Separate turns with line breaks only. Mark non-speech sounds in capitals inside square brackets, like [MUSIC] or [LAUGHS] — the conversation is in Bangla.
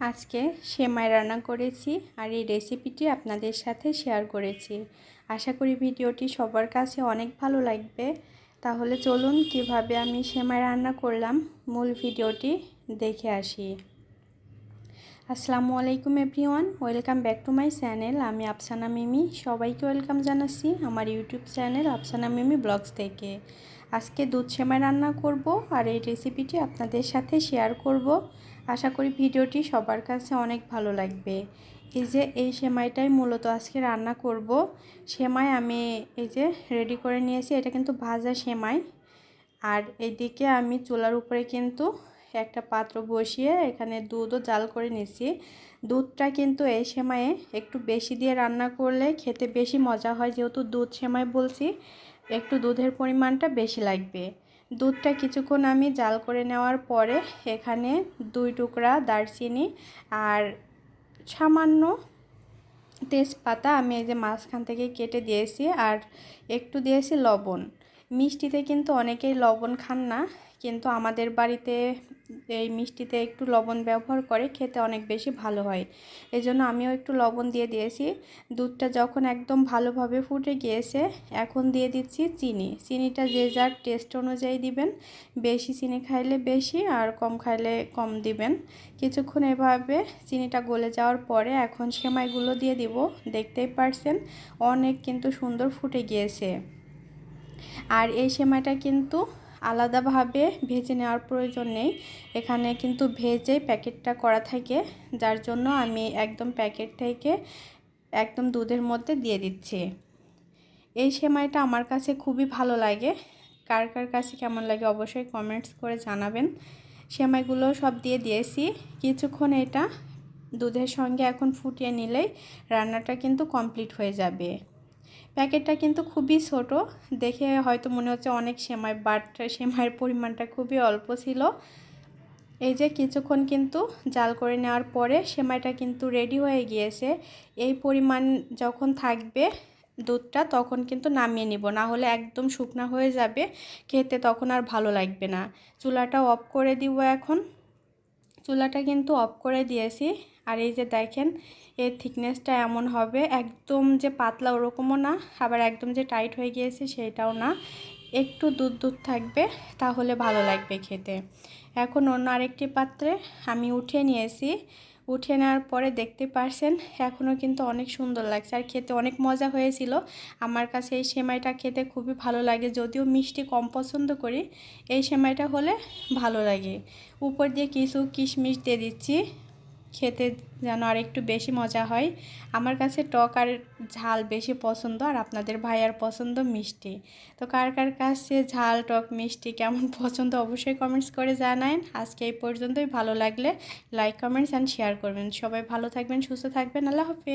আজকে সেমাই রান্না করেছি আর এই রেসিপিটি আপনাদের সাথে শেয়ার করেছি। আশা করি ভিডিওটি সবার কাছে অনেক ভালো লাগবে। তাহলে চলুন কীভাবে আমি সেমাই রান্না করলাম, মূল ভিডিওটি দেখে আসি। আসসালামু আলাইকুম everyone, welcome back to my channel. আমি আফসানা মিমি, সবাইকে ওয়েলকাম জানাচ্ছি আমার YouTube channel Afsana Mimi vlogs থেকে। আজকে দুধ সেমাই রান্না করব আর এই রেসিপিটি আপনাদের সাথে শেয়ার করব। আশা করি ভিডিওটি সবার কাছে অনেক ভালো লাগবে। এই যে এই সেমাইটাই মূলত আজকে রান্না করব। সেমাই আমি এই যে রেডি করে নিয়েছি, এটা কিন্তু ভাজা সেমাই। আর এদিকে আমি চুলার উপরে কিন্তু একটা পাত্র বসিয়ে এখানে দুধও জাল করে নিচ্ছি দুধটা কিন্তু এই সেমাইয়ে একটু বেশি দিয়ে রান্না করলে খেতে বেশি মজা হয়, যেহেতু দুধ সেমাই বলছি, একটু দুধের পরিমাণটা বেশি লাগবে। দুধটা কিছুক্ষণ আমি জাল করে নেওয়ার পরে এখানে দুই টুকরা দারচিনি আর সামান্য তেজপাতা আমি এই যে মাঝখান থেকে কেটে দিয়েছি আর একটু দিয়েছি লবণ। মিষ্টিতে কিন্তু অনেকেই লবণ খান না, কিন্তু আমাদের বাড়িতে এই মিষ্টিতে একটু লবণ ব্যবহার করে খেতে অনেক বেশি ভালো হয়। এই জন্য আমিও একটু লবণ দিয়ে দিয়েছি। দুধটা যখন একদম ভালোভাবে ফুটে গিয়েছে, এখন দিয়ে দিচ্ছি চিনি। চিনিটা যে যার টেস্ট অনুযায়ী দিবেন। বেশি চিনি খাইলে বেশি আর কম খাইলে কম দিবেন। কিছুক্ষণ এভাবে চিনিটা গলে যাওয়ার পরে এখন সেমাইগুলো দিয়ে দিব। দেখতেই পারছেন, অনেক কিন্তু সুন্দর ফুটে গিয়েছে। আর এই সেমাইটা কিন্তু আলাদাভাবে ভেজে নেওয়ার প্রয়োজন নেই। এখানে কিন্তু ভেজে প্যাকেটটা করা থাকে, যার জন্য আমি একদম প্যাকেট থেকে একদম দুধের মধ্যে দিয়ে দিচ্ছি। এই সেমাইটা আমার কাছে খুবই ভালো লাগে। কার কার কাছে কেমন লাগে অবশ্যই কমেন্টস করে জানাবেন। সেমাইগুলো সব দিয়ে দিয়েছি। কিছুক্ষণ এটা দুধের সঙ্গে এখন ফুটিয়ে নিলেই রান্নাটা কিন্তু কমপ্লিট হয়ে যাবে। প্যাকেটটা কিন্তু খুবই ছোট। দেখে হয়তো মনে হচ্ছে অনেক সেমাই বাট সেমাইয়ের পরিমাণটা খুবই অল্প ছিল। এই যে কিছুক্ষণ কিন্তু জাল করে নেওয়ার পরে সেমাইটা কিন্তু রেডি হয়ে গিয়েছে। এই পরিমাণ যখন থাকবে দুধটা, তখন কিন্তু নামিয়ে নিব। না হলে একদম শুকনা হয়ে যাবে, খেতে তখন আর ভালো লাগবে না। চুলাটা অফ করে দিব এখন। চুলাটা কিন্তু অফ করে দিয়েছি। আর এই যে দেখেন, এর থিকনেসটা এমন হবে, একদম যে পাতলা ওরকমও না, আবার একদম যে টাইট হয়ে গিয়েছে সেটাও না। একটু দুধ দুধ থাকবে, তাহলে ভালো লাগবে খেতে। এখন অন্য আরেকটি পাত্রে আমি উঠিয়ে নিয়েছি। উঠে নেওয়ার পরে দেখতে পারছেন এখনও কিন্তু অনেক সুন্দর লাগছে। আর খেতে অনেক মজা হয়েছিল। আমার কাছে এই সেমাইটা খেতে খুবই ভালো লাগে। যদিও মিষ্টি কম পছন্দ করি, এই সেমাইটা হলে ভালো লাগে। উপর দিয়ে কিছু কিশমিশ দিয়ে দিচ্ছি। খেতে যেন আর একটু বেশি মজা হয়। আমার কাছে টক আর ঝাল বেশি পছন্দ আর আপনাদের ভাইয়ার পছন্দ মিষ্টি। তো কার কার কাছে ঝাল, টক, মিষ্টি কেমন [LAUGHS] পছন্দ অবশ্যই কমেন্টস করে জানায়েন। আজকে এই পর্যন্তই। ভালো লাগলে লাইক কমেন্টস অ্যান্ড শেয়ার করবেন। সবাই ভালো থাকবেন, সুস্থ থাকবেন। আল্লাহ হাফিজ।